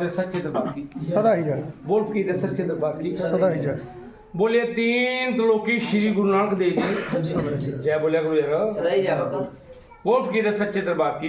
ਦੇ ਸੱਚੇ ਦਰਬਾਰ ਕੀ ਸਦਾ ਹੀ ਜਾਏ ਬੋਲ ਫਕੀਰ ਦੇ ਸੱਚੇ ਦਰਬਾਰ ਕੀ ਸਦਾ ਹੀ ਜਾਏ ਬੋਲੇ ਤੀਨ ਤਲੋਕੀ ਸ਼੍ਰੀ ਗੁਰੂ ਨਾਨਕ ਦੇਵ ਜੀ ਸਦਾ ਹੀ ਜੈ ਬੋਲਿਆ ਗੁਰੂ ਯਾਰ ਸਹੀ ਜਾ ਬਾਬਾ ਬੋਲ ਫਕੀਰ ਦੇ ਸੱਚੇ ਦਰਬਾਰ ਕੀ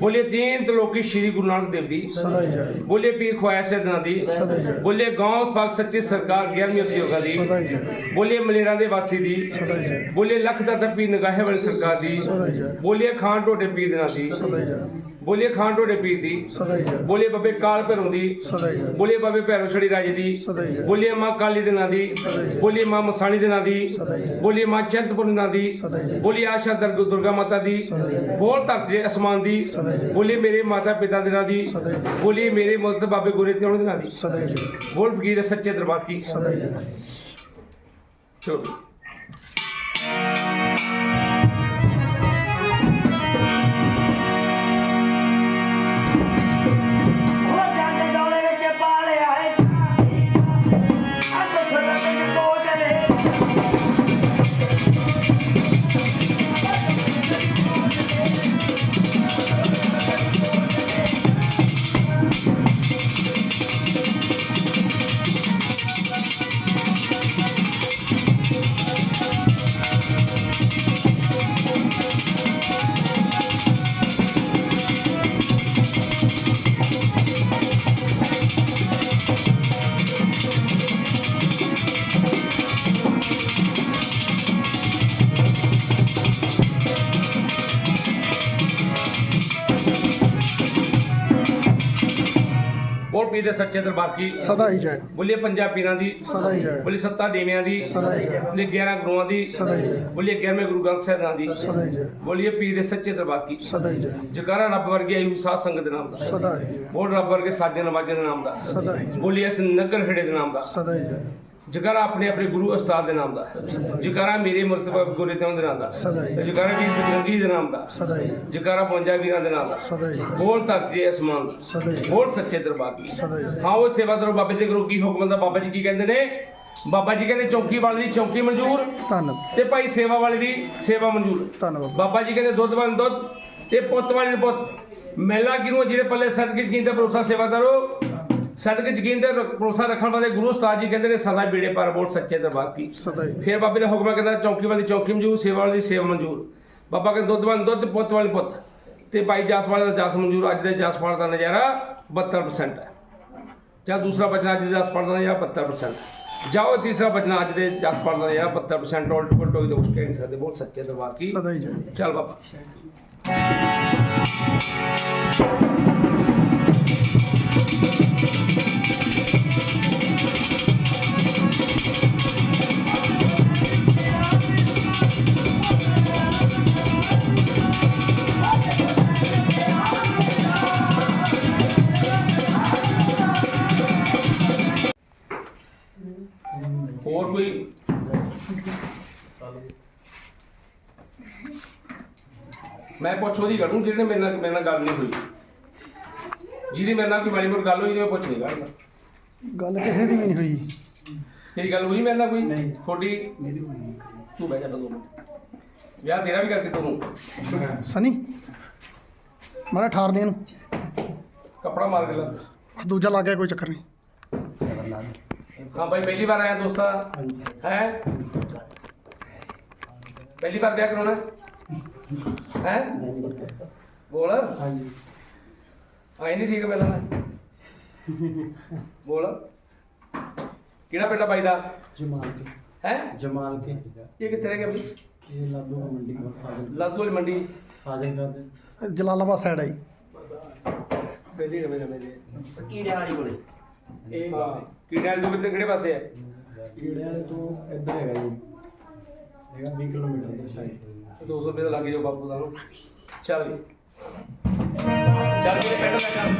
ਬੋਲੇ ਤੀਨ ਤਲੋਕੀ ਸ਼੍ਰੀ ਗੁਰੂ ਨਾਨਕ ਦੇਵ ਜੀ ਸਦਾ ਹੀ ਜਾਏ ਬੋਲੇ ਪੀਰ ਖਵਾਇਆ ਸੈਦਨਾ ਦੀ ਸਦਾ ਹੀ ਜਾਏ ਬੋਲੇ ਗਾਂਵ ਪਾਕ ਸੱਚੀ ਸਰਕਾਰ 11ਵੀਂ ਉਦਯੋਗਾ ਦੀ ਸਦਾ ਹੀ ਜਾਏ ਬੋਲੇ ਮਲੇਰਾਂ ਦੇ ਵਾਸੀ ਦੀ ਸਦਾ ਹੀ ਜਾਏ ਬੋਲੇ ਲੱਖ ਦਾ ਦਰਪੀ ਨਗਾਹੇ ਵਾਲੀ ਸਰਕਾਰ ਦੀ ਸਦਾ ਹੀ ਜਾਏ ਬੋਲੇ ਖਾਨ ਟੋਡੇ ਪੀਰ ਦੇ ਨਾਂ ਦੀ ਸਦਾ ਹੀ ਜਾਏ ਬੋਲੇ ਖਾਨ ਟੋਡੇ ਪੀਰ ਦੀ ਸਦਾ ਹੀ ਜਾਏ ਬੋਲੇ ਬੱਬੇ ਕਾਲ ਭੈਰੋਂ ਦੀ ਸਦਾ ਹੀ ਜਾਏ ਬੋਲੇ ਬਾਬੇ ਭੈਰੋ ਛੜੀ ਰਾਜੇ ਦੀ ਸਦਾ ਹੀ ਜਾਏ ਬੋਲੇ ਮਾਂ ਕਾਲੀ ਦੇ ਨਾਂ ਦੀ ਬੋਲੇ ਮਾਂ ਮਸਾਣੀ ਦੇ ਨਾਂ ਦੀ ਸਦਾ ਹੀ ਜਾਏ ਬੋਲੇ ਮਾਂ ਚੰਦਪੁਰ ਦੇ ਨਾਂ ਦੀ ਸਦਾ ਹੀ ਜਾਏ ਬੋਲੇ ਆਸ਼ਾ ਦਰਗ ਦੁਰਗਾ ਮਾਤਾ ਦੀ ਸਦਾ ਹੀ ਜਾਏ ਬੋਲ ਧਰਤੀ ਅਸਮਾਨ ਦੀ ਸਦਾ ਹੀ ਜਾਏ ਬੋਲੇ ਮੇਰੇ ਮਾਤਾ ਪਿਤਾ ਦੇ ਨਾਂ ਦੀ ਸਦਾ ਹੀ ਜਾਏ ਬੋਲੇ ਮੇਰੇ ਮੁਕਤ ਬਾਬੇ ਗੁਰੇ ਤੇ ਦੇ ਨਾਂ ਦੀ ਸਦਾ ਹੀ ਜਾਏ ਬੋਲ ਫਕੀਰ ਸੱਚੇ ਦਰਬਾਰ ਕੀ ਸਦਾ ਹੀ ਜਾਏ ਚਲੋ ਪੀਰ ਦੇ ਸੱਚੇ ਦਰਬਾਰ ਕੀ ਸਦਾ ਹੀ ਜਾਏ ਬੋਲੇ ਪੰਜਾਂ ਪੀਰਾਂ ਦੀ ਸਦਾ ਹੀ ਜਾਏ ਬੋਲੇ ਸੱਤਾ ਦੇਵਿਆਂ ਦੀ ਸਦਾ ਹੀ ਜਾਏ ਬੋਲੇ 11 ਗੁਰੂਆਂ ਦੀ ਸਦਾ ਹੀ ਜਾਏ ਬੋਲੇ 11ਵੇਂ ਗੁਰੂ ਗ੍ਰੰਥ ਸਾਹਿਬ ਜੀ ਦੀ ਸਦਾ ਹੀ ਜਾਏ ਬੋਲੀਏ ਪੀਰ ਦੇ ਸੱਚੇ ਦਰਬਾਰ ਕੀ। ਸਦਾ ਹੀ ਜਾਏ ਜਕਾਰਾ ਰੱਬ ਵਰਗੇ ਆਯੂ ਸਾਧ ਸੰਗਤ ਦੇ ਨਾਮ ਦਾ। ਸਦਾ ਹੀ ਜਾਏ ਬੋਲ ਰੱਬ ਵਰਗੇ ਸਾਜੇ ਨਵਾਜੇ ਦੇ ਨਾਮ ਦਾ। ਸਦਾ ਹੀ ਜਾਏ ਬੋਲੀਏ ਇਸ ਨਗਰ ਖੇੜੇ ਦੇ ਨਾਮ ਦਾ। ਸਦਾ ਹੀ ਜਾਏ ਜਕਾਰਾ ਆਪਣੇ ਆਪਣੇ ਗੁਰੂ ਉਸਤਾਦ ਦੇ ਨਾਮ ਦਾ ਜਕਾਰਾ ਮੇਰੇ ਮੁਰਤਬਾ ਗੁਰੇ ਤੇ ਦੇ ਨਾਮ ਦਾ ਜਕਾਰਾ ਵੀ ਬਜਰੰਗੀ ਦੇ ਨਾਮ ਦਾ ਜਕਾਰਾ ਪੰਜਾ ਵੀਰਾਂ ਦੇ ਨਾਮ ਦਾ ਬੋਲ ਧਰਤੀ ਅਸਮਾਨ ਦਾ ਬੋਲ ਸੱਚੇ ਦਰਬਾਰ ਸਦਾ ਹੀ ਉਹ ਸੇਵਾ ਕਰੋ ਬਾਬੇ ਦੇ ਗੁਰੂ ਕੀ ਹੁਕਮ ਦਾ ਬਾਬਾ ਜੀ ਕੀ ਕਹਿੰਦੇ ਨੇ? ਬਾਬਾ ਜੀ ਕਹਿੰਦੇ ਚੌਕੀ ਵਾਲੇ ਦੀ ਚੌਕੀ ਮਨਜ਼ੂਰ ਧੰਨ। ਤੇ ਭਾਈ ਸੇਵਾ ਵਾਲੇ ਦੀ ਸੇਵਾ ਮਨਜ਼ੂਰ। ਧੰਨਵਾਦ ਬਾਬਾ। ਜੀ ਕਹਿੰਦੇ ਦੁੱਧ ਵਾਲੇ ਦੁੱਧ ਤੇ ਪੁੱਤ ਵਾਲੇ ਨੂੰ ਪੁੱਤ। ਮੇਲਾ ਕਿਨੂੰ ਜਿਹਦੇ ਪੱਲੇ ਸਦਕੇ ਤੇ ਭਰੋਸਾ ਸੇਵਾਦਾਰੋ ਸਦਕੇ ਰ- ਭਰੋਸਾ ਰੱਖਣ ਵਾਲੇ ਗੁਰੂ ਉਸਤਾਦ ਜੀ ਕਹਿੰਦੇ ਨੇ ਸਦਾ ਬੇੜੇ ਪਰ ਬੋਲ ਸੱਚੇ ਦਰਬਾਰ ਕੀ? ਸਦਾ ਫਿਰ ਬਾਬੇ ਦਾ ਹੁਕਮ ਕਹਿੰਦਾ ਚੌਕੀ ਵਾਲੀ ਦੀ ਚੌਕੀ ਮਨਜ਼ੂਰ ਸੇਵਾ ਵਾਲੀ ਦੀ ਸੇਵਾ ਮਨਜ਼ੂਰ। ਬਾਬਾ ਕਹਿੰਦੇ ਦੁੱਧ ਵਾਲੇ ਦੁੱਧ ਪੁੱਤ ਵਾਲੇ ਪੁੱਤ। ਤੇ ਭਾਈ ਜਸ ਵਾਲੇ ਦਾ ਜਸ ਮਨਜ਼ੂਰ ਅੱਜ ਦੇ ਜਸ ਫਲ ਦਾ ਨਜ਼ਾਰਾ 72% ਹੈ। ਜਾਂ ਦੂਸਰਾ ਬਚਨਾ ਅੱਜ ਦੇ ਜਸ ਫਲ ਦਾ ਨਜ਼ਾਰਾ 72% ਜਾਓ ਤੀਸਰਾ ਬਚਨਾ ਅੱਜ ਦੇ ਜਸ ਫਲ ਦਾ ਨਜ਼ਾਰਾ 72% ਉਲਟ ਪੁਲਟ ਹੋਈ ਦੋਸਤ ਕਹਿ ਨਹੀਂ ਸਕਦੇ ਬੋਲ ਸੱਚੇ ਦਰਬਾਰ ਕੀ? ਸਦਾ ਹੀ ਚੱਲ ਬਾਬਾ। ਹੋਰ ਕੋਈ? ਮੈਂ ਪੁੱਛ ਉਹਦੀ ਕਰੂੰ ਜਿਹਨੇ ਮੇਰੇ ਨਾਲ ਮੇਰੇ ਨਾਲ ਗੱਲ ਨਹੀਂ ਹੋਈ। ਜਿਹਦੀ ਮੇਰੇ ਨਾਲ ਕੋਈ ਮਾੜੀ ਮੋਟੀ ਗੱਲ ਹੋਈ ਤੇ ਮੈਂ ਪੁੱਛ ਨਹੀਂ ਕਰਦਾ ਗੱਲ ਕਿਸੇ ਦੀ ਨਹੀਂ ਹੋਈ। ਤੇਰੀ ਗੱਲ ਹੋਈ ਮੇਰੇ ਨਾਲ ਕੋਈ? ਨਹੀਂ। ਥੋੜੀ ਤੂੰ ਬਹਿ ਜਾ ਦੋ ਮਿੰਟ। ਵਿਆਹ ਤੇਰਾ ਵੀ ਕਰਕੇ ਤੁਹਾਨੂੰ ਸਨੀ ਮਾਰਾ ਠਾਰਨੇ ਨੂੰ। ਕੱਪੜਾ ਮਾਰ ਕੇ ਲਾ। ਦੂਜਾ ਲੱਗ ਗਿਆ ਕੋਈ ਚੱਕਰ ਨਹੀਂ। ਹਾਂ ਭਾਈ ਪਹਿਲੀ ਵਾਰ ਆਇਆ ਦੋਸਤਾ। ਹੈ? ਪਹਿਲੀ ਵਾਰ ਵਿਆਹ ਕਰਾਉਣਾ? ਹੈ? ਬੋਲ। ਹਾਂਜੀ। ਆਈ ਨਹੀਂ ਠੀਕ ਪਹਿਲਾਂ ਨਾ ਬੋਲ। ਕਿਹੜਾ ਪਿੰਡ ਆ ਬਾਈ ਦਾ? ਜਮਾਲ ਕੇ। ਹੈ? ਜਮਾਲ ਕੇ। ਇਹ ਕਿੱਥੇ ਰਹਿ ਗਿਆ ਬਈ? ਇਹ ਲਾਦੂ ਮੰਡੀ ਕੋਲ ਫਾਜ਼ਿਲ ਲਾਦੂ ਵਾਲੀ ਮੰਡੀ। ਫਾਜ਼ਿਲਕਾ ਦੇ। ਜਲਾਲਾਬਾਦ ਸਾਈਡ ਆਈ ਪਹਿਲੀ ਰਵੇ ਰਵੇ ਦੇ ਕੀੜੇ ਵਾਲੀ ਕੋਲੇ। ਇਹ ਕਿਹੜੇ ਵਾਲੀ ਦੁਕਾਨ ਕਿਹੜੇ ਪਾਸੇ ਹੈ ਕੀੜਿਆਂ ਤੋਂ ਇੱਧਰ ਹੈਗਾ ਜੀ। ਹੈਗਾ 20 ਕਿਲੋਮੀਟਰ ਦੀ ਸਾਈਡ 200 ਰੁਪਏ ਦਾ ਲੱਗ ਜਾਓ ਬਾਪੂ ਦਾ। ਨੂੰ ਚੱਲ ਵੀ। ਚੱਲ ਮੇਰੇ ਪਿੰਡ ਲੈ ਚੱਲ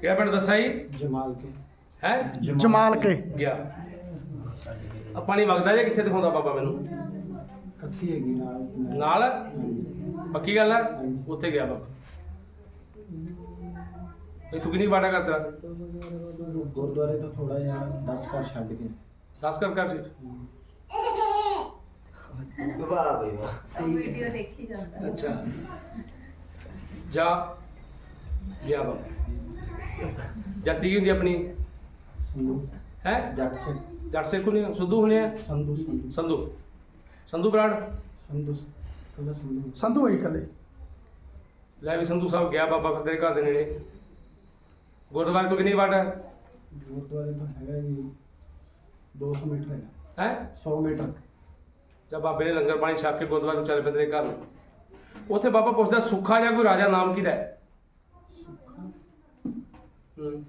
ਕਿਹੜਾ ਪਿੰਡ ਦੱਸਿਆ ਜੀ? ਜਮਾਲ ਕੇ। ਹੈ? ਜਮਾਲ ਕੇ। ਗਿਆ। ਆ ਪਾਣੀ ਵਗਦਾ ਜਾਂ ਕਿੱਥੇ ਦਿਖਾਉਂਦਾ ਬਾਬਾ ਮੈਨੂੰ? ਕੱਸੀ ਹੈਗੀ ਨਾਲ। ਨਾਲ? ਪੱਕੀ ਗੱਲ ਹੈ ਉੱਥੇ ਗਿਆ ਬਾਬਾ। ਇਥੋਂ ਕਿੰਨੀ ਵਾਟਾ ਕਰਦਾ ਗੁਰਦੁਆਰੇ ਤੋਂ ਥੋੜਾ ਜਿਹਾ 10 ਘਰ ਛੱਡ ਕੇ। 10 ਕਰ ਕਰ ਸੀ? ਵਾਹ ਬਈ ਵਾਹ। ਵੀਡੀਓ ਦੇਖੀ ਜਾਂਦਾ। ਅੱਛਾ। ਜਾ। ਗਿਆ ਬਾਬਾ ਜਾਤੀ ਕੀ ਹੁੰਦੀ ਆਪਣੀ? ਸੰਧੂ। ਹੈ? ਜੱਟ ਸੇ ਜੱਟ ਸੇ ਕੋਲ ਸੁੱਧੂ ਹੁਣੇ ਆ? ਸੰਧੂ ਸੰਧੂ। ਸੰਧੂ। ਸੰਧੂ ਬਰਾੜ ਸੰਧੂ ਕੱਲਾ ਸੰਧੂ। ਸੰਧੂ ਹੋਈ ਇਕੱਲੇ। ਲੈ ਵੀ ਸੰਧੂ ਸਾਹਿਬ ਗਿਆ ਬਾਬਾ ਫਿਰ ਤੇਰੇ ਘਰ ਦੇ ਨੇੜੇ। ਗੁਰਦੁਆਰੇ ਤੋਂ ਕਿੰਨੀ ਵਾਟ ਹੈ? ਗੁਰਦੁਆਰੇ ਤੋਂ ਹੈਗਾ ਜੀ 200 ਮੀਟਰ ਹੈਗਾ। ਹੈ? 100 ਮੀਟਰ। ਜਦ ਬਾਬੇ ਨੇ ਲੰਗਰ ਪਾਣੀ ਛਕ ਕੇ ਗੁਰਦੁਆਰੇ ਤੋਂ ਚੱਲ ਪਏ ਤੇਰੇ ਘਰ ਨੂੰ। ਉੱਥੇ ਬਾਬਾ ਪੁੱਛਦਾ ਸੁੱਖਾ ਜਾਂ ਕੋਈ ਰਾਜਾ ਨਾਮ ਕਿਹਦਾ ਹੈ? ਹੂੰ।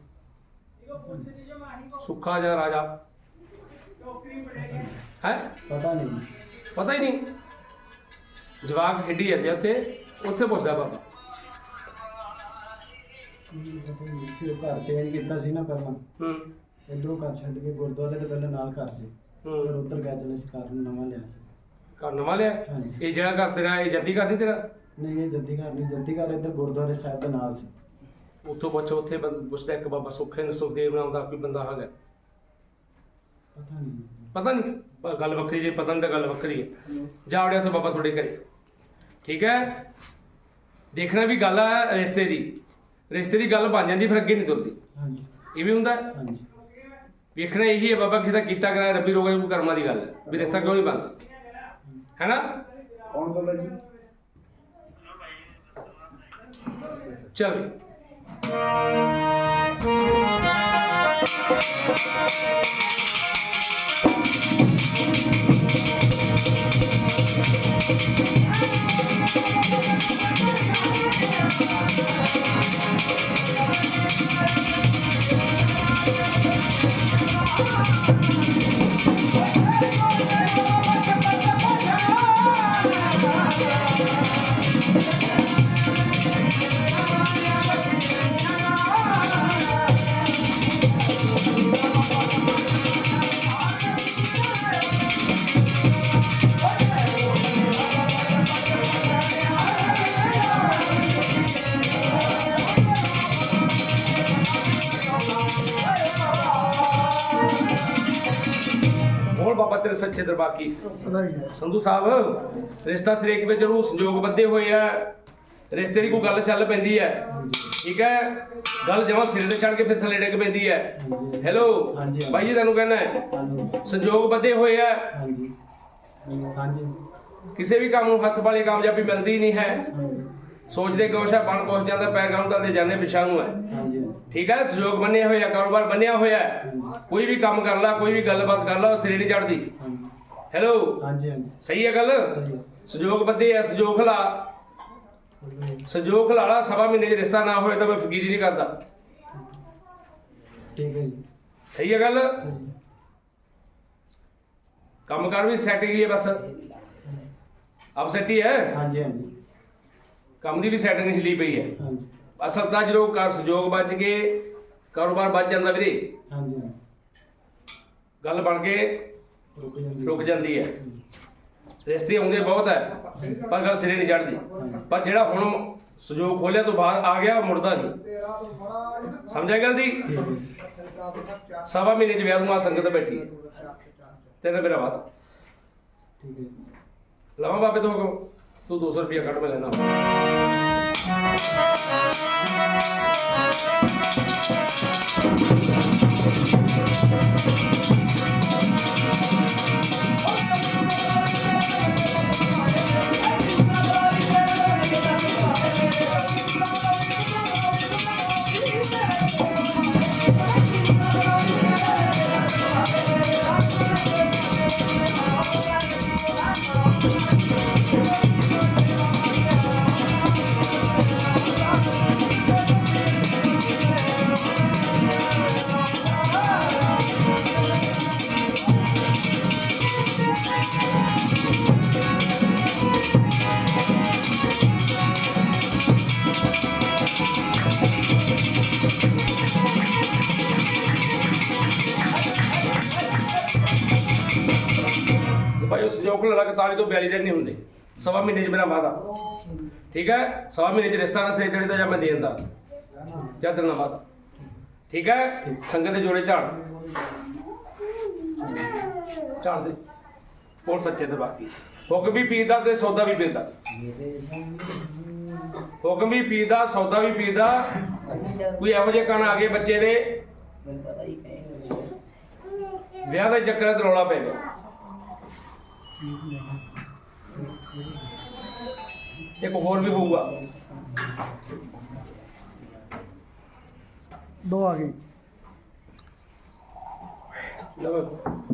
ਸੁੱਖਾ ਜਾਂ ਰਾਜਾ। ਹੈ? ਪਤਾ ਨਹੀਂ ਪਤਾ ਹੀ ਨਹੀਂ। ਜਵਾਕ ਖੇਡੀ ਜਾਂਦੇ ਉੱਥੇ। ਉੱਥੇ ਪੁੱਛਦਾ ਬਾਬਾ। ਪਤਾ ਨਹੀਂ ਸੀ ਉਹ ਘਰ ਚੇਂਜ ਕੀਤਾ ਸੀ ਨਾ ਪਹਿਲਾਂ। ਹੂੰ। ਇਧਰੋਂ ਘਰ ਛੱਡ ਕੇ ਗੁਰਦੁਆਰੇ ਦੇ ਪਹਿਲਾਂ ਨਾਲ ਘਰ ਸੀ। ਫਿਰ ਹੂੰ ਉੱਧਰ ਗਿਆ ਚਲੇ ਸੀ ਘਰ ਨੂੰ ਨਵਾਂ ਲਿਆ ਸੀ। ਘਰ ਨਵਾਂ ਲਿਆ? ਹਾਂਜੀ। ਇਹ ਜਿਹੜਾ ਘਰ ਤੇਰਾ ਇਹ ਜੱਦੀ ਘਰ ਨਹੀਂ ਤੇਰਾ? ਨਹੀਂ ਇਹ ਜੱਦੀ ਘਰ ਨਹੀਂ ਜੱਦੀ ਘਰ ਇੱਧਰ ਗੁਰਦੁਆਰੇ ਸਾਹਿਬ ਦੇ ਨਾਲ ਸੀ। ਉੱਥੋਂ ਪੁੱਛ ਉੱਥੇ ਬੰਦ- ਪੁੱਛਦਾ ਇੱਕ ਬਾਬਾ ਸੁੱਖੇ ਨੂੰ ਸੁਖਦੇਵ ਨਾਮ ਦਾ ਕੋਈ ਬੰਦਾ ਹੈਗਾ। ਪਤਾ ਨਹੀਂ। ਪਤਾ ਨਹੀਂ ਗੱਲ ਵੱਖਰੀ ਜੇ ਪਤਾ ਨਹੀਂ ਤਾਂ ਗੱਲ ਵੱਖਰੀ ਹੈ। ਜਾ ਵੜਿਆ ਉੱਥੇ ਬਾਬਾ ਤੁਹਾਡੇ ਘਰੇ। ਠੀਕ ਹੈ? ਦੇਖਣਾ ਵੀ ਗੱਲ ਹੈ ਰਿਸ਼ਤੇ ਦੀ। ਰਿਸ਼ਤੇ ਦੀ ਗੱਲ ਬਣ ਜਾਂਦੀ ਫਿਰ ਅੱਗੇ ਨਹੀਂ ਤੁਰਦੀ। ਹਾਂਜੀ। ਇਹ ਵੀ ਹੁੰਦਾ? ਹੈ। ਹਾਂਜੀ। ਵੇਖਣਾ ਇਹੀ ਹੈ ਬਾਬਾ ਕਿਸੇ ਦਾ ਕੀਤਾ ਕਰਾਇਆ ਰੱਬੀ ਰੋਗਾ ਕੋਈ ਕਰਮਾਂ ਦੀ ਗੱਲ ਹੈ। ਵੀ ਰਿਸ਼ਤਾ ਕਿਉਂ ਨਹੀਂ ਬਣਦਾ? ਹੈਨਾ? ਕੌਣ ਬੋਲਦਾ ਜੀ? ਚਲ। Thank you. ਤੇਰੇ ਸੱਚੇ ਦਰਬਾਰ ਕੀ ਸਦਾ ਹੀ ਹੈ। ਸੰਧੂ ਸਾਹਿਬ ਰਿਸ਼ਤਾ ਸਰੇਕ ਵਿੱਚ ਜਦੋਂ ਸੰਜੋਗ ਬੱਧੇ ਹੋਏ ਆ। ਰਿਸ਼ਤੇ ਦੀ ਕੋਈ ਗੱਲ ਚੱਲ ਪੈਂਦੀ ਹੈ। ਠੀਕ ਹੈ? ਗੱਲ ਜਮਾਂ ਸਿਰੇ ਤੇ ਚੜ ਕੇ ਫਿਰ ਥੱਲੇ ਡਿੱਗ ਪੈਂਦੀ ਹੈ। ਹੈਲੋ। ਬਾਈ ਜੀ ਤੁਹਾਨੂੰ ਕਹਿਣਾ ਹੈ। ਸੰਜੋਗ ਬੱਧੇ ਹੋਏ ਆ। ਕਿਸੇ ਵੀ ਕੰਮ ਨੂੰ ਹੱਥ ਵਾਲੀ ਕਾਮਯਾਬੀ ਮਿਲਦੀ ਨਹੀਂ ਹੈ। ਸੋਚਦੇ ਕੋਸ਼ਾ ਬਣ ਕੋਸ਼ ਜਾਂਦਾ ਪੈਰ ਗਾਉਂ ਕਰਦੇ ਜਾਂਦੇ ਪਿਛਾਂ ਨੂੰ ਹੈ। ਠੀਕ ਹੈ? ਸੰਜੋਗ ਬੰਨੇ ਹੋਏ ਆ ਕਾਰੋਬਾਰ ਬੰਨਿਆ ਹੋਇਆ ਕੋਈ ਵੀ ਕੰਮ ਕਰ ਲਾ ਕੋਈ ਵੀ ਗੱਲਬਾਤ ਕਰ ਲਾ ਉਹ ਸਿਰੇ ਨਹੀਂ ਚੜਦੀ ਹੈਲੋ ਹਾਂਜੀ ਹਾਂਜੀ। ਸਹੀ ਹੈ ਗੱਲ? ਸਹੀ ਹੈ। ਸੰਜੋਗ ਬੱਧੇ ਆ ਸੰਜੋਗ ਖਲਾ। ਸੰਜੋਗ ਖਲਾਲਾ ਸਵਾ ਮਹੀਨੇ 'ਚ ਰਿਸ਼ਤਾ ਨਾ ਹੋਏ ਤਾਂ ਮੈਂ ਫਕੀਰੀ ਨਹੀਂ ਕਰਦਾ। ਠੀਕ ਹੈ ਜੀ। ਸਹੀ ਹੈ ਗੱਲ? ਸਹੀ ਹੈ। ਕੰਮ ਕਰ ਵੀ ਸੈੱਟ ਗਈ ਹੈ ਬਸ। ਅਬ ਸੈੱਟ ਹੀ ਹੈ? ਹਾਂਜੀ ਹਾਂਜੀ। ਕੰਮ ਦੀ ਵੀ ਸੈੱਟ ਨਹੀਂ ਹਿੱਲੀ ਪਈ ਹੈ। ਹਾਂਜੀ। ਅਸਲ ਤਾਂ ਜਦੋਂ ਕਰ ਸੰਜੋਗ ਬਚ ਕੇ ਕਾਰੋਬਾਰ ਬਚ ਜਾਂਦਾ ਵੀਰੇ। ਹਾਂਜੀ ਹਾਂਜੀ। ਗੱਲ ਬਣ ਕੇ ਰੁਕ ਜਾਂਦੀ ਰੁਕ ਜਾਂਦੀ ਹੈ। ਰਿਸ਼ਤੇ ਆਉਂਦੇ ਬਹੁਤ ਹੈ ਪਰ ਗੱਲ ਸਿਰੇ ਨਹੀਂ ਚੜਦੀ ਪਰ ਜਿਹੜਾ ਹੁਣ ਸੰਜੋਗ ਖੋਲਿਆ ਤੋਂ ਬਾਅਦ ਆ ਗਿਆ ਉਹ ਮੁੜਦਾ ਨਹੀਂ। ਸਮਝਿਆ ਗੱਲ ਦੀ? ਸਵਾ ਮਹੀਨੇ ਚ ਵਿਆਹ ਨੂੰ ਆ ਸੰਗਤ ਬੈਠੀ ਹੈ। ਤੇਰਾ ਮੇਰਾ ਵਾਦਾ ਠੀਕ ਹੈ ਲਵਾਂ ਬਾਬੇ ਤੋਂ ਹੁਕਮ ਤੂੰ 200 ਰੁਪਇਆ ਕੱਢ ਮੈਂ ਲੈਣਾ 47 ਤੋਂ 42 ਦਿਨ ਨਹੀਂ ਹੁੰਦੇ। ਸਵਾ ਮਹੀਨੇ 'ਚ ਮੇਰਾ ਵਾਦਾ ਠੀਕ ਹੈ? ਸਵਾ ਮਹੀਨੇ 'ਚ ਰਿਸ਼ਤਾ ਨਾ ਸੇ ਕਰੇ ਤਾਂ ਜਾਂ ਮੈਂ ਦੇ। ਦਿੰਦਾ ਜਾਂ ਦਿੰਦਾ ਵਾਦਾ। ਠੀਕ ਹੈ? ਸੰਗਤ ਦੇ ਜੋੜੇ ਝਾੜ। ਝਾੜ ਦੇ। ਕੋਲ ਸੱਚੇ ਤੇ ਬਾਕੀ। ਹੁਕਮ ਵੀ ਪੀਦਾ ਤੇ ਸੌਦਾ ਵੀ ਪੀਦਾ ਹੁਕਮ ਵੀ ਪੀਦਾ ਸੌਦਾ ਵੀ ਪੀਦਾ ਕੋਈ ਇਹੋ ਜਿਹੇ ਕਣ ਆ ਗਏ ਬੱਚੇ ਦੇ? ਵਿਆਹ ਦੇ ਚੱਕਰ ਤੇ ਰੌਲਾ ਪੈ ਗਿਆ। ਇੱਕ ਹੋਰ ਵੀ ਹੋਊਗਾ। ਦੋ ਆ ਗਈ ਲਓ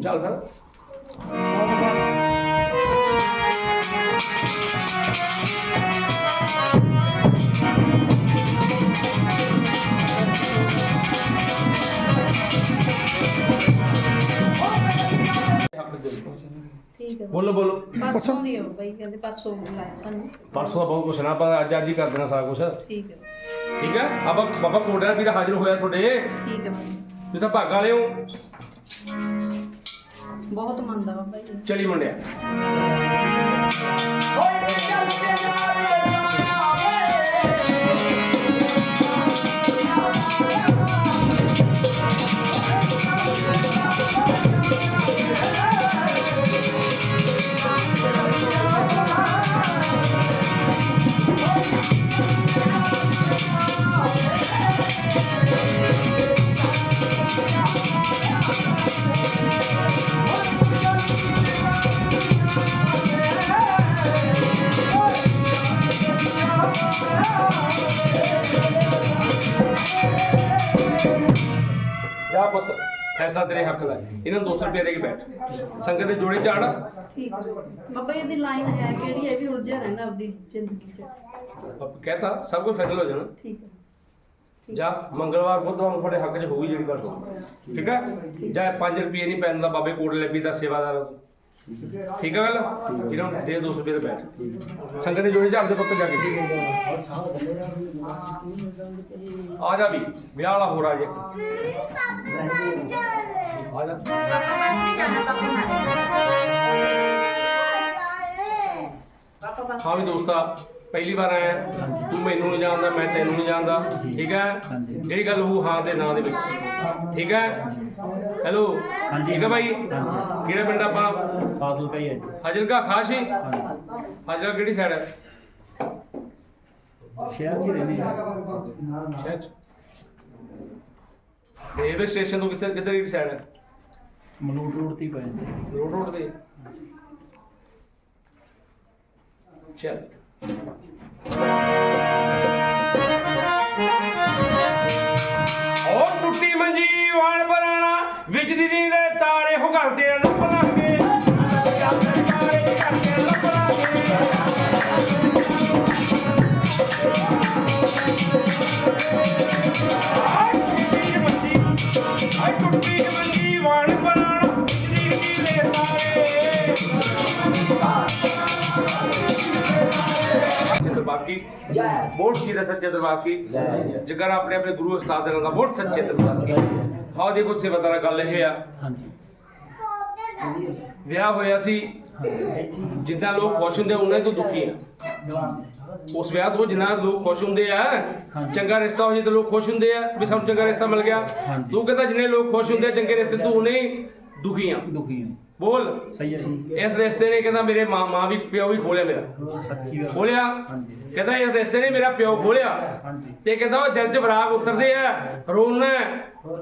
ਚੱਲ ਫਿਰ। ਠੀਕ ਹੈ। ਬੋਲੋ ਬੋਲੋ। ਪਰਸੋਂ ਦੀ ਹੋ ਬਈ ਕਹਿੰਦੇ ਪਰਸੋਂ ਬੁਲਾਇਆ ਸਾਨੂੰ। ਪਰਸੋਂ ਦਾ ਬਹੁਤ ਕੁਛ ਨਾ ਪਰ ਅੱਜ ਅੱਜ ਹੀ ਕਰ ਦੇਣਾ ਸਾਰਾ ਕੁਛ। ਠੀਕ ਹੈ। ਠੀਕ ਹੈ? ਆਪਾਂ ਬਾਬਾ ਕੋਟਿਆ ਵੀ ਤਾਂ ਹਾਜ਼ਰ ਹੋਇਆ ਤੁਹਾਡੇ। ਠੀਕ ਹੈ ਬਾਈ। ਤੁਸੀਂ ਤਾਂ ਭਾਗ ਵਾਲੇ ਹੋ। ਬਹੁਤ ਮੰਨਦਾ ਬਾਬਾ ਜੀ। ਚਲੀ ਮੁੰਡਿਆ। ਓਏ ਚੱਲ ਤੇ ਨਾਲ। ਜਾ ਪੁੱਤ ਫੈਸਲਾ ਤੇਰੇ ਹੱਕ ਦਾ ਹੈ। ਇਹਨਾਂ ਨੂੰ 200 ਰੁਪਏ ਦੇ ਕੇ ਬੈਠ। ਸੰਗਤ ਦੇ ਜੋੜੇ ਝਾੜ। ਠੀਕ ਬਾਬਾ ਜੀ ਦੀ ਲਾਈਨ ਹੈ ਕਿਹੜੀ? ਹੈ ਵੀ ਉਲਝਿਆ ਰਹਿੰਦਾ ਆਪਦੀ ਜ਼ਿੰਦਗੀ 'ਚ। ਆਪ ਕਹਤਾ ਸਭ ਕੁਝ ਫੈਸਲਾ ਹੋ ਜਾਣਾ। ਠੀਕ ਹੈ। ਜਾ ਮੰਗਲਵਾਰ ਬੁੱਧਵਾਰ ਤੁਹਾਡੇ ਹੱਕ 'ਚ ਹੋਊਗੀ ਜਿਹੜੀ ਗੱਲ। ਠੀਕ ਹੈ। ਜਾਂ 5 ਰੁਪਏ ਨਹੀਂ ਪੈਣ ਦਾ ਬਾਬੇ ਕੋਟ ਲੱਭੀ ਦਾ ਸੇਵਾਦਾਰ ਠੀਕ ਹੈ ਗੱਲ? ਇਹਨਾਂ ਨੂੰ ਦੇ 200 ਰੁਪਏ ਦੇ ਬੈਠ ਸੰਗਤ ਦੇ ਜੋੜੇ ਝਾੜ ਦੇ ਪੁੱਤ ਜਾ ਕੇ। ਆ ਜਾ ਵੀ ਵਿਆਹ ਵਾਲਾ ਜੇ। ਆ ਜਾ। ਹਾਂ ਵੀ ਦੋਸਤਾ। ਪਹਿਲੀ ਵਾਰ ਆਇਆ। ਤੂੰ ਮੈਨੂੰ ਨਹੀਂ ਜਾਣਦਾ ਮੈਂ ਤੈਨੂੰ ਨਹੀਂ ਜਾਣਦਾ ਠੀਕ ਹੈ? ਜਿਹੜੀ ਗੱਲ ਉਹ ਹਾਂ ਤੇ ਨਾ ਦੇ ਵਿੱਚ। ਠੀਕ ਹੈ? ਹੈਲੋ ਠੀਕ ਹੈ ਭਾਈ? ਕਿਹੜਾ ਪਿੰਡ ਆਪਾਂ ਫਾਜ਼ਲ ਕਈ ਹੈ ਹਾਜ਼ਰ ਕਾ ਖਾਸ਼ੀ ਹਾਜ਼ਰ ਕਿਹੜੀ ਸਾਈਡ ਹੈ? ਸ਼ਹਿਰ 'ਚ ਹੀ ਰਹਿੰਦੇ ਸ਼ਹਿਰ ਚ। ਰੇਲਵੇ ਸਟੇਸ਼ਨ ਤੋਂ ਕਿੱਧਰ ਕਿੱਧਰ ਕਿਹੜੀ ਸਾਈਡ ਹੈ? ਮਲੂਟ ਰੋਡ ਤੇ ਹੀ ਪੈ ਜਾਂਦੇ। ਰੋਡ ਰੋਡ ਤੇ। ਚੱਲ। ਉਹ ਟੁੱਟੀ ਮੰਜੀ ਵਾਣ ਬਰਾਣਾ ਵਿੱਚ ਦੀ ਦੀ ਦੇ ਤਾਰੇ ਹੋ ਘਰ ਦਰਬਾਰ ਕੀ? ਜੈ। ਬਹੁਤ ਸੀधा ਸੱਚੇ ਦਰਬਾਰ ਕੀ? ਜੇਕਰ ਆਪਣੇ ਆਪਣੇ ਗੁਰੂ ਉਸਤਾਦ ਦੇ ਨਾਲ ਦਾ ਬਹੁਤ ਸੱਚੇ ਦਰਬਾਰ ਕੀ? ਹਾਂ ਦੇਖੋ ਸੇਵਾਦਾਰਾ ਗੱਲ ਇਹ ਆ। ਹਾਂਜੀ। ਵਿਆਹ ਹੋਇਆ ਸੀ। ਜਿੰਨਾ ਲੋਕ ਖੁਸ਼ ਹੁੰਦੇ ਉਹਨਾਂ ਤੋਂ ਦੁਖੀ ਆ। ਉਸ ਵਿਆਹ ਤੋਂ ਜਿੰਨਾ ਲੋਕ ਖੁਸ਼ ਹੁੰਦੇ ਆ। ਚੰਗਾ ਰਿਸ਼ਤਾ ਹੋ ਜੇ ਤਾਂ ਲੋਕ ਖੁਸ਼ ਹੁੰਦੇ ਆ ਵੀ ਸਾਨੂੰ ਚੰਗਾ ਰਿਸ਼ਤਾ ਮਿਲ ਗਿਆ। ਤੂੰ ਕਹਿੰਦਾ ਜਿੰਨੇ ਲੋਕ ਖੁਸ਼ ਹੁੰਦੇ ਆ ਚੰਗੇ ਰਿਸ਼ਤੇ ਤੋਂ ਉਹਨੇ ਦੁਖੀ ਆ। ਦੁਖੀ ਹਾਂ ਬੋਲ। ਸਹੀ ਹੈ ਜੀ ਇਸ ਰਿਸ਼ਤੇ ਨੇ ਕਹਿੰਦਾ ਮੇਰੇ ਮਾਂ ਮਾਂ ਵੀ ਪਿਓ ਵੀ ਖੋਲਿਆ ਮੇਰਾ। ਸੱਚੀ ਗੱਲ। ਖੋਲਿਆ। ਕਹਿੰਦਾ ਇਸ ਰਿਸ਼ਤੇ ਨੇ ਮੇਰਾ ਪਿਓ ਖੋਲਿਆ। ਤੇ ਕਹਿੰਦਾ ਉਹ ਦਿਲ ਚ ਵਿਰਾਗ ਉਤਰਦੇ ਆ। ਰੋਣਾ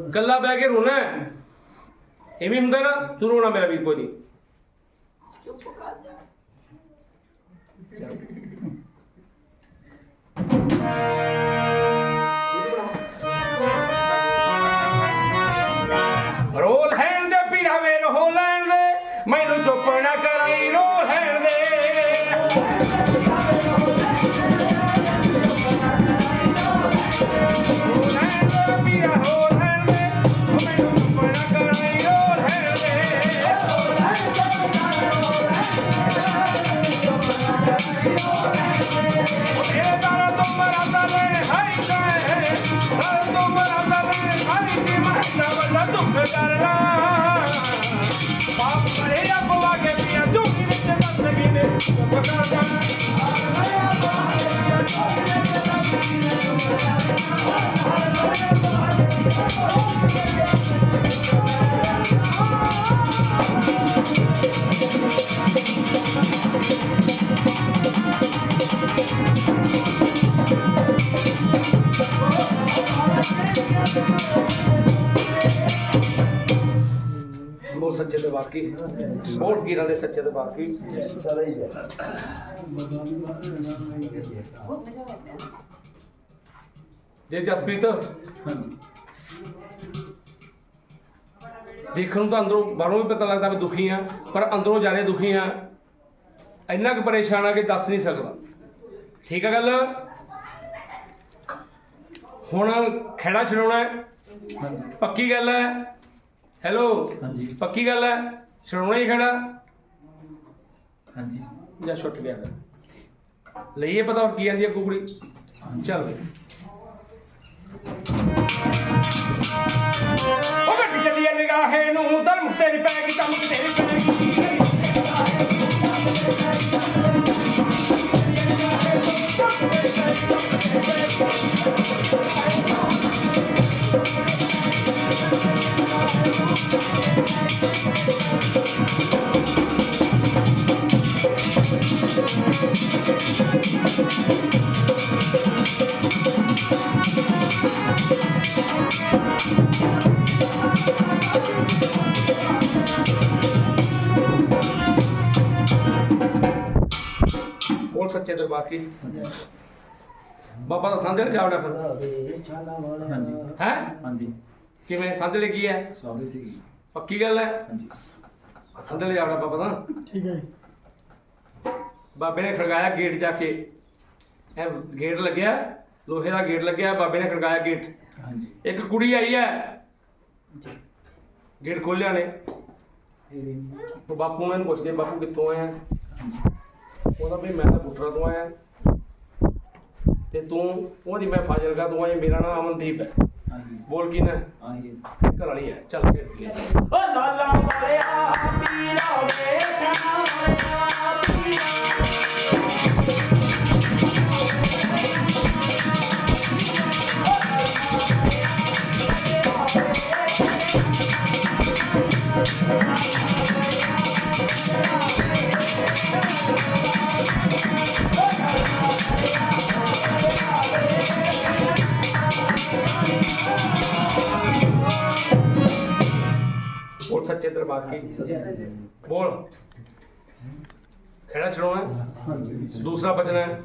ਇਕੱਲਾ ਬਹਿ ਕੇ ਰੋਣਾ। ਐਵੇਂ ਹੁੰਦਾ ਨਾ ਤੂੰ ਰੋਣਾ ਮੇਰਾ ਵੀ ਕੋਈ ਨਹੀਂ ਸੱਚੇ ਤੇ ਬਾਕੀ ਜੇ ਜਸਪ੍ਰੀਤ ਦੇਖਣ ਨੂੰ ਤਾਂ ਅੰਦਰੋਂ ਬਾਹਰੋਂ ਵੀ ਪਤਾ ਲੱਗਦਾ ਵੀ ਦੁਖੀ ਆ ਪਰ ਅੰਦਰੋਂ ਜ਼ਿਆਦਾ ਦੁਖੀ ਆ। ਇੰਨਾ ਕੁ ਪਰੇਸ਼ਾਨ ਆ ਕਿ ਦੱਸ ਨਹੀਂ ਸਕਦਾ। ਠੀਕ ਆ ਗੱਲ? ਹੁਣ ਖੇੜਾ ਛਡਾਉਣਾ ਹੈ। ਪੱਕੀ ਗੱਲ ਹੈ। ਹੈਲੋ ਹਾਂਜੀ। ਪੱਕੀ ਗੱਲ ਹੈ। ਛਡਾਉਣਾ ਹੀ ਖੇੜਾ ਹਾਂਜੀ। ਜਾਂ ਛੁੱਟ ਗਿਆ ਫਿਰ। ਲਈਏ ਪਤਾ ਕੀ ਆਂਦੀ ਹੈ ਕੁਕੜੀ? ਚੱਲ ਬਈ। ਉਹ ਗੱਡੀ ਚੱਲੀ ਆ ਨਿਗਾਹੇ ਨੂੰ ਧਰਮ ਤੇਰੀ ਪੈ ਗਈ ਕੰਮ ਤੇਰੀ ਪੈ ਗਈ ਬੋਲ ਸੱਚੇ ਦਰਬਾਰ ਕੀ ਬਾਬਾ ਦਾ ਥਾਂ ਦੇ ਜਾਵੜਾ ਫਿਰ ਹਾਂਜੀ। ਹੈ? ਹਾਂਜੀ। ਕਿਵੇਂ? ਥਾਂ ਦੇ ਕੀ ਹੈ? ਸੌਰੀ ਸੀ ਪੱਕੀ ਗੱਲ ਹੈ? ਹਾਂਜੀ। ਜਾਵੜਾ ਬਾਬਾ ਦਾ ਠੀਕ ਹੈ ਜੀ। ਬਾਬੇ ਨੇ ਖੜਕਾਇਆ ਗੇਟ ਜਾ ਕੇ। ਇਹ ਗੇਟ ਲੱਗਿਆ ਲੋਹੇ ਦਾ ਗੇਟ ਲੱਗਿਆ ਬਾਬੇ ਨੇ ਖੜਕਾਇਆ ਗੇਟ। ਹਾਂਜੀ। ਇੱਕ ਕੁੜੀ ਆਈ ਹੈ। ਗੇਟ ਖੋਲਿਆ ਨੇ। ਉਹ ਬਾਪੂ ਮੈਨੂੰ ਪੁੱਛਦੇ ਬਾਪੂ ਕਿੱਥੋਂ ਆਇਆ ਉਹਦਾ ਵੀ ਮੈਂ ਤਾਂ ਬੁੱਟਰਾ ਤੋਂ ਆਇਆ। ਤੇ ਤੂੰ ਉਹਦੀ ਮੈਂ ਫਾਜ਼ਿਲਕਾ ਤੋਂ ਆਇਆ ਮੇਰਾ ਨਾਮ ਅਮਨਦੀਪ ਹੈ। ਹਾਂਜੀ। ਬੋਲ ਕੀ ਨਾ? ਆਹੀ ਘਰ ਵਾਲੀ ਹੈ। ਚੱਲ ਲਈ ਓ ਲਾਲਾ ਵਾਲਿਆ ਪੀਰਾ ਵੇਖਣਾ ਵਾਲਿਆ ਪੀਰਾ ਬੋਲ ਸੱਚੇ ਦਰਬਾਰ ਕੀ ਬੋਲ ਖੇੜਾ ਛੜਾਉਣਾ ਹੈ? ਦੂਸਰਾ ਬਚਨਾ ਹੈ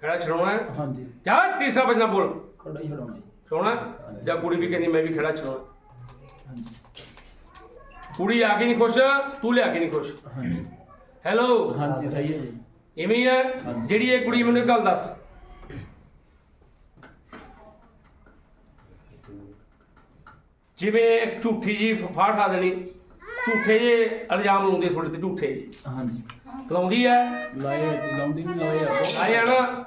ਖੇੜਾ ਛੜਾਉਣਾ ਹੈ ਹਾਂਜੀ ਜਾਂ ਤੀਸਰਾ ਬਚਨਾ ਬੋਲ ਖੜਾ ਹੀ ਛਡਾਉਣਾ ਜੀ ਛੜਾਉਣਾ ਹੈ? ਜਾਂ ਕੁੜੀ ਵੀ ਕਹਿੰਦੀ ਮੈਂ ਵੀ ਖੇੜਾ ਛੜਾਉਣਾ ਹਾਂਜੀ ਕੁੜੀ ਆ ਕੇ ਨਹੀਂ ਖੁਸ਼ ਤੂੰ ਲਿਆ ਕੇ ਨਹੀਂ ਖੁਸ਼ ਹਾਂਜੀ ਹੈਲੋ ਹਾਂਜੀ ਸਹੀ ਹੈ ਜੀ ਇਵੇਂ ਹੀ ਹੈ ਹਾਂਜੀ। ਜਿਹੜੀ ਇਹ ਕੁੜੀ ਮੈਨੂੰ ਇੱਕ ਗੱਲ ਦੱਸ ਜਿਵੇਂ ਇੱਕ ਝੂਠੀ ਜੀ ਫਾੜ ਖਾ ਦੇਣੀ ਝੂਠੇ ਜੇ ਇਲਜ਼ਾਮ ਲਾਉਂਦੇ ਤੁਹਾਡੇ ਤੇ ਝੂਠੇ। ਹਾਂਜੀ। ਲਾਉਂਦੀ ਹੈ? ਲਾਏ ਆ ਜੀ ਲਾਉਂਦੀ ਨਹੀਂ ਲਾਏ ਆ। ਬਹੁਤ। ਆਇਆ ਨਾ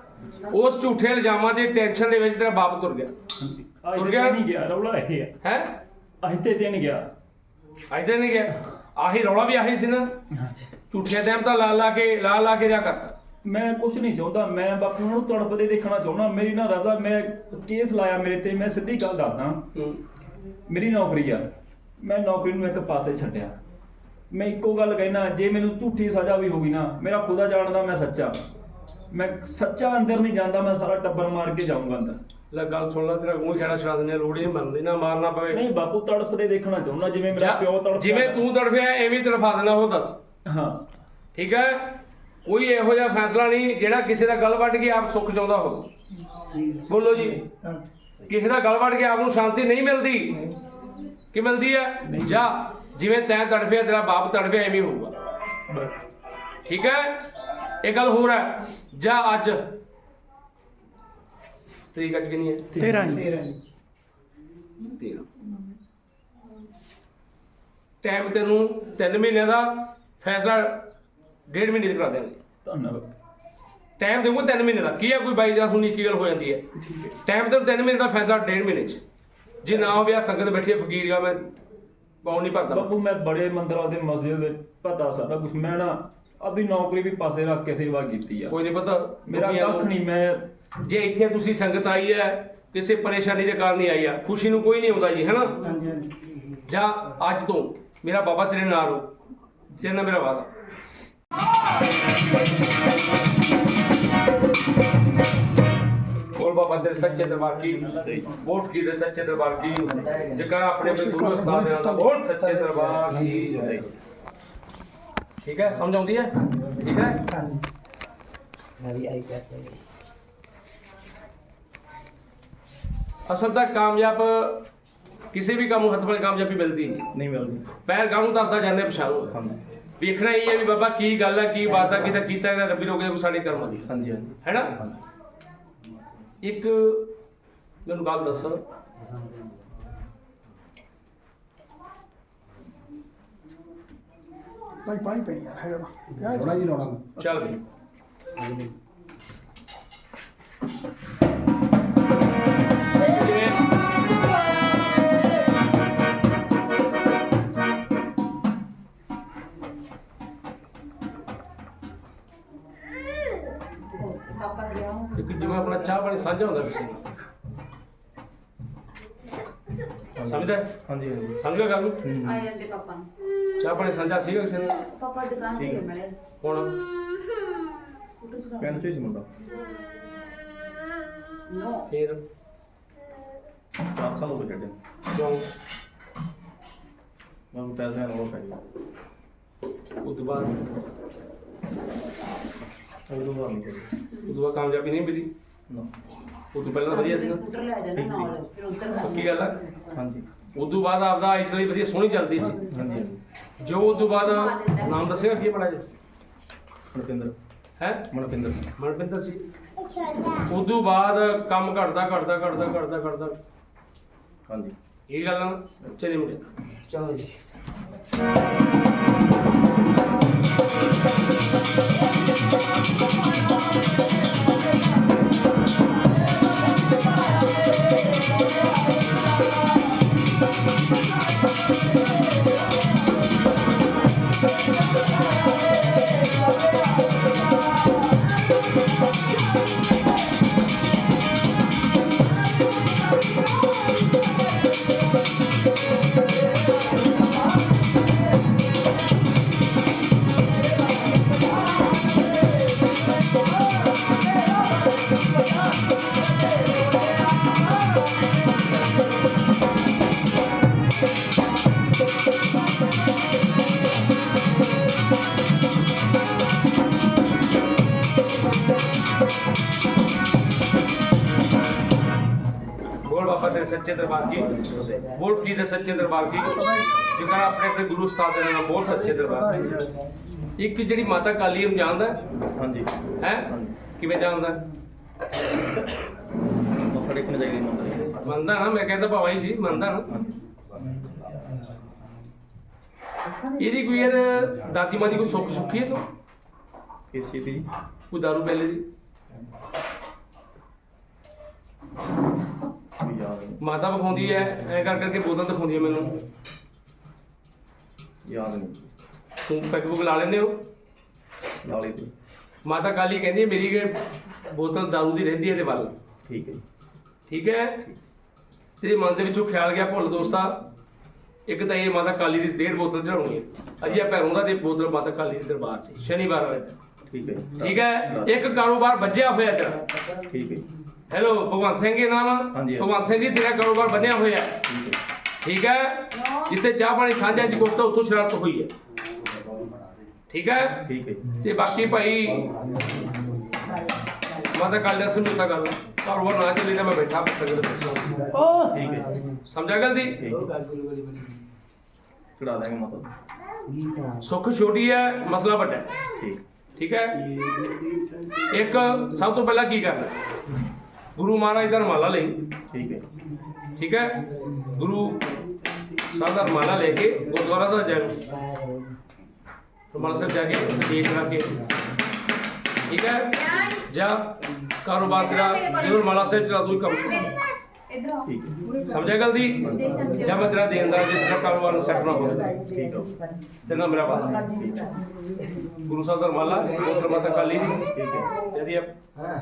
ਉਸ ਝੂਠੇ ਇਲਜ਼ਾਮਾਂ ਦੀ ਟੈਨਸ਼ਨ ਦੇ ਵਿੱਚ ਤੇਰਾ ਬਾਪ ਤੁਰ ਗਿਆ। ਹਾਂਜੀ। ਤੁਰ ਗਿਆ? ਨਹੀਂ ਗਿਆ ਰੌਲਾ ਇਹ ਹੈ ਹੈ? ਅੱਜ ਤੇ ਦਿਨ ਗਿਆ। ਅੱਜ ਤੇ ਨਹੀਂ ਗਿਆ। ਆਹੀ ਰੌਲਾ ਵੀ ਆਹੀ ਸੀ ਨਾ। ਹਾਂਜੀ। ਝੂਠੇ ਟਾਈਮ ਤਾਂ ਲਾ ਲਾ ਕੇ ਲਾ ਲਾ ਕੇ ਜਾ ਕਰਤਾ ਮੈਂ ਕੁਝ ਨਹੀਂ ਚਾਹੁੰਦਾ ਮੈਂ ਬਾਪੂ ਨੂੰ ਤੜਪਦੇ ਦੇਖਣਾ ਚਾਹੁੰਦਾ। ਮੇਰੀ ਨਾ ਰਜ਼ਾ ਮੈਂ ਕੇਸ ਲਾਇਆ ਮੇਰੇ ਤੇ ਮੈਂ ਸਿੱਧੀ ਗੱਲ ਦੱਸਦਾ। ਮੇਰੀ ਨੌਕਰੀ ਆ। ਮੈਂ ਨੌਕਰੀ ਨੂੰ ਇੱਕ ਪਾਸੇ ਛੱਡਿਆ। ਮੈਂ ਇੱਕੋ ਗੱਲ ਕਹਿਣਾ ਜੇ ਮੈਨੂੰ ਝੂਠੀ ਸਜ਼ਾ ਵੀ ਹੋਗੀ ਨਾ ਮੇਰਾ ਖੁਦਾ ਜਾਣਦਾ ਮੈਂ ਸੱਚਾ। ਮੈਂ ਸੱਚਾ ਅੰਦਰ ਨਹੀਂ ਜਾਂਦਾ ਮੈਂ ਸਾਰਾ ਟੱਬਰ ਮਾਰ ਕੇ ਜਾਊਂਗਾ ਅੰਦਰ। ਲੈ ਗੱਲ ਸੁਣ ਲੈ ਤੇਰਾ ਮੂੰਹ ਖੜਾ ਛੜਾ ਦਿੰਦੇ ਲੋੜੀ ਮੰਨਦੀ ਨਾ ਮਾਰਨਾ ਪਵੇ। ਨਹੀਂ ਬਾਪੂ ਤੜਪਦੇ ਦੇਖਣਾ ਚਾਹੁੰਦਾ ਜਿਵੇਂ ਮੇਰਾ ਪਿਓ ਤੜਪਦਾ ਜਿਵੇਂ ਤੂੰ ਤੜਫਿਆ ਐਵੇਂ ਹੀ ਤੜਫਾ ਦੇਣਾ ਉਹ ਦੱਸ। ਹਾਂ। ਠੀਕ ਹੈ? ਕੋਈ ਇਹੋ ਜਿਹਾ ਫੈਸਲਾ ਨਹੀਂ ਜਿਹੜਾ ਕਿਸੇ ਦਾ ਗਲ ਵੱਢ ਕੇ ਆਪ ਸੁੱਖ ਚਾਹੁੰਦਾ ਹੋਵੇ। ਬੋਲੋ ਜੀ। ਕਿਸੇ ਦਾ ਗਲ ਵੱਢ ਕੇ ਆਪ ਨੂੰ ਸ਼ਾਂਤੀ ਨਹੀਂ ਮਿਲਦੀ। ਕੀ ਮਿਲਦੀ ਹੈ? ਜਾ ਜਿਵੇਂ ਤੈਂ ਤੜਫਿਆ ਤੇਰਾ ਬਾਪ ਤੜਫਿਆ ਐਵੇਂ ਹੋਊਗਾ। ਬਸ। ਠੀਕ ਹੈ? ਇਹ ਗੱਲ ਹੋਰ ਹੈ। ਜਾ ਅੱਜ। ਤਰੀਕ ਅੱਜ ਕਿੰਨੀ ਹੈ? 13 ਜੀ 13 ਟਾਈਮ ਤੈਨੂੰ 3 ਮਹੀਨਿਆਂ ਦਾ ਫੈਸਲਾ ਡੇਢ ਮਹੀਨੇ ਚ ਕਰਾ ਦਿਆਂਗੇ। ਧੰਨਵਾਦ। ਟਾਈਮ ਦੇਵੋ 3 ਮਹੀਨੇ ਦਾ। ਕੀ ਹੈ ਕੋਈ ਬਾਈ ਜਾਸ ਉਨੀ ਕੀ ਗੱਲ ਹੋ ਜਾਂਦੀ ਹੈ। ਟਾਈਮ ਤੇ 3 ਮਹੀਨੇ ਦਾ ਫੈਸਲਾ ਡੇਢ ਮਹੀਨੇ ਚ। ਜੇ ਨਾ ਹੋਵੇ ਆ ਸੰਗਤ ਬੈਠੀ ਹੈ ਫਕੀਰ ਆ ਮੈਂ ਪਾਉ ਨਹੀਂ ਭਰਦਾ। ਬਾਪੂ ਮੈਂ ਬੜੇ ਮੰਦਰਾਂ ਦੇ ਮਸਜਿਦ ਦੇ ਪਤਾ ਸਾਰਾ ਕੁਝ ਮੈਂ ਨਾ ਆਪਣੀ ਨੌਕਰੀ ਵੀ ਪਾਸੇ ਰੱਖ ਕੇ ਸੇਵਾ ਕੀਤੀ ਆ। ਕੋਈ ਨਹੀਂ ਪਤਾ ਮੇਰਾ ਕੱਖ ਨੂੰ- ਨਹੀਂ ਮੈਂ ਜੇ ਇੱਥੇ ਤੁਸੀਂ ਸੰਗਤ ਆਈ ਹੈ ਕਿਸੇ ਪਰੇਸ਼ਾਨੀ ਦੇ ਕਾਰਨ ਹੀ ਆਈ ਆ। ਖੁਸ਼ੀ ਨੂੰ ਕੋਈ ਨਹੀਂ ਆਉਂਦਾ ਜੀ ਹੈਨਾ? ਹਾਂਜੀ ਹਾਂਜੀ ਜਾਂ ਅੱਜ ਤੋਂ ਮੇਰਾ ਬਾਬਾ ਤੇਰੇ ਨਾਲ ਹੋ। ਤੇਰੇ ਨਾਲ ਮੇਰਾ ਵਾਦਾ ਦਰਬਾਰ ਕੀ? ਬੋਲ ਕੀ ਦੇ ਸੱਚੇ ਦਰਬਾਰ ਕੀ? ਜਕਰ ਆਪਣੇ ਆਪਣੇ ਗੁਰੂ ਉਸਤਾਦ ਦੇ ਨਾਲ ਬੋਲ ਸੱਚੇ ਦਰਬਾਰ ਕੀ? ਜੈ। ਠੀਕ ਹੈ ਸਮਝ ਆਉਂਦੀ ਹੈ? ਠੀਕ ਹੈ? ਮੈਂ ਵੀ ਆਈ ਕਰਦਾ ਅਸਲ ਤਾਂ ਕਾਮਯਾਬ ਕਿਸੇ ਵੀ ਕੰਮ ਨੂੰ ਹੱਥ ਵਾਲੀ ਕਾਮਯਾਬੀ ਮਿਲਦੀ ਨਹੀਂ। ਮਿਲਦੀ। ਪੈਰ ਗਾਉਂ ਤਾਂ ਜਾਂਦੇ ਪਛਾਣੂ। ਹਾਂਜੀ। ਵੇਖਣਾ ਹੀ ਹੈ ਵੀ ਬਾਬਾ ਕੀ ਗੱਲ ਹੈ ਕੀ ਬਾਤ ਹੈ ਕਿਤੇ ਕੀਤਾ ਨਾ ਰੱਬੀ ਰੋਕੇ ਕੋਈ ਸਾਡੇ ਕਰਮਾਂ ਦੀ ਹਾਂਜੀ ਹਾਂਜੀ। ਹੈਨਾ ਇੱਕ ਮੈਨੂੰ ਗੱਲ ਦੱਸ। ਭਾਈ ਪਾਣੀ ਪਈ ਯਾਰ ਹੈਗਾ ਥੋੜਾ ਲਾਉਣਾ ਚੱਲ। ਵੀ ਸਾਂਝਾ ਹੁੰਦਾ ਕਿਸੇ ਨਾਲ ਸਮਝਦਾ? ਹੈ? ਹਾਂਜੀ ਹਾਂਜੀ। ਸਮਝ ਗਿਆ ਗੱਲ ਨੂੰ? ਆ ਜਾਂਦੇ ਪਾਪਾ ਨੂੰ। ਚਾਹ ਪਾਣੀ ਸਾਂਝਾ ਸੀਗਾ ਕਿਸੇ ਨਾਲ ਪਾਪਾ ਦੁਕਾਨ ਤੇ ਮੜੇ। ਹੁਣ ਸਕੂਟਰ ਚਲਾ ਪਿੰਡ ਚ ਹੀ ਸੀ ਮੁੰਡਾ। ਨੋ। ਫੇਰ? 4 ਸਾਲ ਹੋ ਗਏ ਛੱਡੇ ਕਿਉਂ? ਮੈਨੂੰ ਪੈਸੇ ਨਾਲ ਉਹ ਪੈ ਗਿਆ ਉਸ ਤੋਂ ਬਾਅਦ ਉਦੋਂ ਨਹੀਂ ਤੋਂ ਬਾਅਦ ਕਾਮਯਾਬੀ ਨਹੀਂ ਮਿਲੀ? ਨਾ। ਤੋਂ ਪਹਿਲਾਂ ਵਧੀਆ ਸੀਗਾ। ਸਕੂਟਰ ਲੈ ਜਾਣਾ ਨਾਲ ਫਿਰ ਉੱਧਰ ਪੱਕੀ ਗੱਲ ਹੈ ਹਾਂਜੀ। ਉਸ ਤੋਂ ਬਾਅਦ ਆਪਦਾ ਐਕਚੁਅਲੀ ਵਧੀਆ ਸੋਹਣੀ ਚੱਲਦੀ ਸੀ। ਹਾਂਜੀ ਜੋ ਉਸ ਤੋਂ ਬਾਅਦ ਨਾਮ ਦੱਸੇਗਾ ਕੀ ਬੜਾ ਜੀ ਮਨਪਿੰਦਰ। ਹੈ? ਮਨਪਿੰਦਰ। ਮਨਪਿੰਦਰ ਸੀ। ਉਸ ਤੋਂ ਬਾਅਦ ਕੰਮ ਘਟਦਾ ਘਟਦਾ ਘਟਦਾ ਘਟਦਾ ਘਟਦਾ। ਹਾਂਜੀ। ਇਹ ਗੱਲ ਆ ਨਾ ਚਲੇ ਮੁੰਡੇ। ਚਲੋ ਜੀ। ਸੱਚੇ ਦਰਬਾਰ ਕੀ ਜਿਕਰ ਆਪਣੇ ਆਪਣੇ ਗੁਰੂ ਉਸਤਾਦ ਦੇ ਨਾਲ ਬੋਲ ਸੱਚੇ ਦਰਬਾਰ ਇੱਕ ਜਿਹੜੀ ਮਾਤਾ ਕਾਲੀ ਨੂੰ ਜਾਣਦਾ ਹਾਂਜੀ। ਹੈ? ਕਿਵੇਂ ਜਾਣਦਾ ਮੱਥਾ ਟੇਕਣ ਜਾਈਦੀ ਮੰਦਰ ਮੰਨਦਾ ਨਾ ਮੈਂ ਕਹਿੰਦਾ ਭਾਵਾਂ ਹੀ ਸੀ ਮੰਨਦਾ ਨਾ। ਇਹਦੀ ਕੋਈ ਯਾਰ ਦਾਦੀ ਮਾਂ ਦੀ ਕੋਈ ਸੁੱਖ ਸੁੱਖੀ ਹੈ ਤੂੰ? ਚੀਜ਼ ਦੀ? ਕੋਈ ਦਾਰੂ ਪਹਿਲੇ ਦੀ ਕੋਈ ਯਾਦ ਨਹੀਂ ਮਾਤਾ ਵਿਖਾਉਂਦੀ ਹੈ ਐ ਕਰ ਕਰਕੇ ਬੋਤਲ ਦਿਖਾਉਂਦੀ ਹੈ ਮੈਨੂੰ। ਯਾਦ ਨਹੀਂ। ਤੂੰ ਪੈਗ ਪੁਗ ਲਾ ਲੈਂਦੇ ਹੋ? ਲਾਲੀ ਤੇ। ਮਾਤਾ ਕਾਲੀ ਕਹਿੰਦੀ ਮੇਰੀ ਕਿ ਬੋਤਲ ਦਾਰੂ ਦੀ ਰਹਿੰਦੀ ਹੈ ਇਹਦੇ ਵੱਲ। ਠੀਕ ਹੈ ਜੀ। ਠੀਕ ਹੈ? ਤੇਰੇ ਮਨ ਦੇ ਵਿੱਚੋਂ ਖਿਆਲ ਗਿਆ ਭੁੱਲ ਦੋਸਤਾ? ਇੱਕ ਤਾਂ ਇਹ ਮਾਤਾ ਕਾਲੀ ਦੀ ਡੇਢ ਬੋਤਲ ਚੜਾਉਣੀ ਹੈ। ਅਜੇ ਪੈਰੋਂ ਦਾ ਤੇ ਬੋਤਲ ਮਾਤਾ ਕਾਲੀ ਦੇ ਦਰਬਾਰ ਤੇ ਸ਼ਨੀਵਾਰ ਵਾਲੇ ਦਿਨ। ਠੀਕ ਹੈ ਜੀ। ਠੀਕ ਹੈ? ਇੱਕ ਕਾਰੋਬਾਰ ਵੱਜਿਆ ਹੋਇਆ ਤੇਰਾ। ਠੀਕ ਹੈ ਜੀ। ਹੈਲੋ ਭਗਵੰਤ ਸਿੰਘ ਨਾਮ ਆ? ਹਾਂਜੀ। ਭਗਵੰਤ ਸਿੰਘ ਜੀ ਤੇਰਾ ਕਾਰੋਬਾਰ ਬਣਿਆ ਹੋਇਆ ਹੈ। ਠੀਕ ਹੈ? ਜਿੱਥੇ ਚਾਹ ਪਾਣੀ ਸਾਂਝਾ ਸੀ ਕੋਸਤਾ ਉੱਥੋਂ ਸ਼ਰਾਰਤ ਹੋਈ ਹੈ। ਠੀਕ ਹੈ? ਠੀਕ ਹੈ ਜੀ। ਤੇ ਬਾਕੀ ਭਾਈ ਮਾਤਾ ਕਾਲੀ ਦਾ ਸਮਝੌਤਾ ਕਰ ਲਾ ਕਾਰੋਬਾਰ ਨਾ ਚੱਲੇ ਤਾਂ ਮੈਂ ਬੈਠਾ ਪੁੱਤਰ ਦੇ ਪਿੱਛੇ ਓ! ਠੀਕ ਹੈ ਜੀ। ਸਮਝਿਆ ਗੱਲ ਦੀ? ਠੀਕ ਹੈ। ਚੜਾ ਦਾਂਗੇ ਮਾਤਾ ਸੁੱਖ ਛੋਟੀ ਹੈ ਮਸਲਾ ਵੱਡਾ ਹੈ। ਠੀਕ। ਠੀਕ ਹੈ? ਇੱਕ ਸਭ ਤੋਂ ਪਹਿਲਾਂ ਕੀ ਕਰਨਾ? ਗੁਰੂ ਮਹਾਰਾਜ ਦਾ ਰਮਾਲਾ ਲਈ। ਠੀਕ ਹੈ। ਠੀਕ ਹੈ? ਗੁਰੂ ਸਾਹਿਬ ਦਾ ਰਮਾਲਾ ਲੈ ਕੇ ਗੁਰਦੁਆਰਾ ਸਾਹਿਬ ਜਾਣਾ ਰਮਾਲਾ ਸਾਹਿਬ ਜਾ ਕੇ ਦੇਖ ਲਾ ਕੇ। ਠੀਕ ਹੈ? ਜਾਂ ਕਾਰੋਬਾਰ ਤੇਰਾ ਜਿਵੇਂ ਰਮਾਲਾ ਸਾਹਿਬ ਚਲਾ ਦੋ ਹੀ ਕੰਮ ਠੀਕ ਹੈ। ਸਮਝਿਆ ਗੱਲ ਦੀ? ਜਾਂ ਮੈਂ ਤੇਰਾ ਦੇਣ ਦਾ ਜੇ ਤੇਰਾ ਕਾਰੋਬਾਰ ਸੈੱਟ ਨਾ ਹੋਵੇ ਠੀਕ ਹੈ। ਤੇ ਨਾ ਮੇਰਾ ਬਾਤ ਗੁਰੂ ਸਾਹਿਬ ਦਾ ਮਾਲਾ ਮੋਤਰ ਮਾਤਾ ਕਾਲੀ ਦੀ ਠੀਕ ਹੈ। ਜਦੀ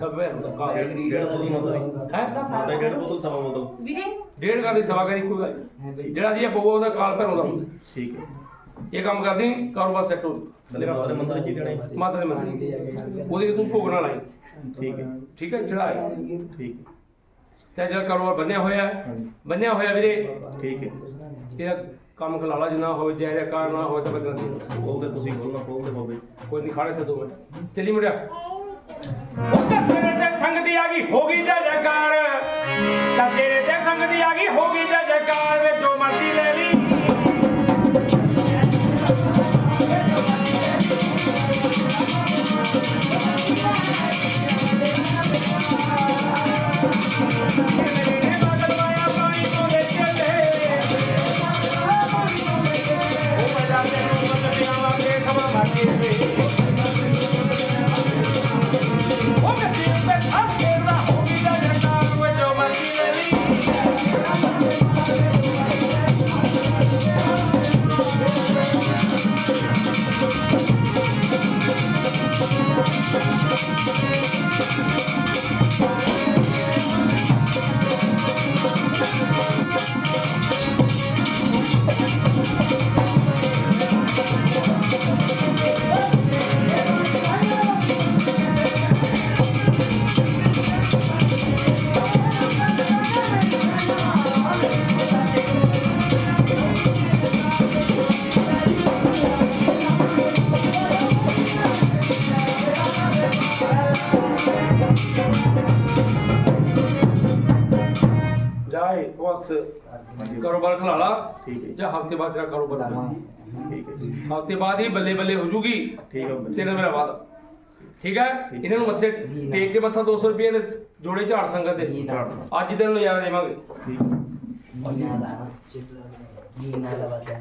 ਕਬੇ ਹੁੰਦਾ ਡੇਢ ਬੋਤਲ ਮਤਲਬ। ਹੈ? ਮਾਤਾ ਡੇਢ ਬੋਤਲ ਸਵਾ ਬੋਤਲ ਡੇਢ ਕਾਲੀ ਸਵਾ ਕਰੀ ਕੋਈ ਗੱਲ ਨੀ। ਜਿਹੜਾ ਜੀ ਬੋਗਾ ਉਹਦਾ ਕਾਲ ਭਰ ਹੁੰਦਾ ਠੀਕ ਹੈ। ਇਹ ਕੰਮ ਕਰਦੀ ਕਾਰੋਬਾਰ ਸੈੱਟ ਹੋ। ਮਾਤਾ ਦੇ ਮੰਦਰ ਚ ਹੀ ਦੇਣਾ ਹੈ। ਮਾਤਾ ਦੇ ਮੰਦਰ। ਉਹਦੇ ਤੂੰ ਭੋਗ ਨਾ ਲਾਈ। ਠੀਕ ਹੈ। ਠੀਕ ਹੈ ਚੜਾਏ ਠੀਕ ਹੈ। ਤੇ ਜਿਹੜਾ ਕਾਰੋਬਾਰ ਬੰਨਿਆ ਹੋਇਆ ਹੈ, ਬੰਨਿਆ ਹੋਇਆ ਵੀਰੇ। ਠੀਕ ਹੈ। ਇਹਦਾ ਕੰਮ ਖਲਾਲਾ ਜਿੰਨਾ ਹੋਵੇ ਜਾਇਜ਼ਾ ਕਾਰ ਨਾ ਹੋਵੇ ਤਾਂ ਬਦਲ ਦੇ ਉਹ ਤੇ ਤੁਸੀਂ ਬੋਲਣਾ ਪਊਗੇ ਬਾਬੇ ਕੋਈ ਨਹੀਂ ਖਾੜੇ ਤੇ ਦੋ ਮਿੰਟ। ਚੱਲੀ ਮੁੜਿਆ ਉਹ ਤਾਂ ਤੇਰੇ ਤੇ ਸੰਗ ਦੀ ਆ ਗਈ ਹੋ ਗਈ ਜੈ ਜੈਕਾਰ ਤਾਂ ਤੇਰੇ ਤੇ ਸੰਗ ਦੀ ਆ ਗਈ ਹੋ ਗਈ ਜੈ ਜੈਕਾਰ ਵੇ ਜੋ ਮਰਜ਼ੀ ਲੈ ਲਈ। ਹਫ਼ਤੇ ਬਾਅਦ ਤੇਰਾ ਕਾਰੋਬਾਰ ਬਣਾ ਠੀਕ ਹੈ ਜੀ। ਹਫ਼ਤੇ ਬਾਅਦ ਹੀ ਬੱਲੇ ਬੱਲੇ ਹੋ ਜੂਗੀ। ਠੀਕ ਹੈ ਤੇਰਾ ਮੇਰਾ ਵਾਦਾ ਠੀਕ ਹੈ? ਇਹਨਾਂ ਨੂੰ ਮੱਥੇ ਟੇਕ ਕੇ ਮੱਥਾ 200 ਰੁਪਏ ਦੇ ਜੋੜੇ ਝਾੜ ਸੰਗਤ ਦੇ। ਅੱਜ ਤੈਨੂੰ ਨਜ਼ਾਰਾ ਦੇਵਾਂਗੇ। ਠੀਕ ਹੈ। ni nada va a ser.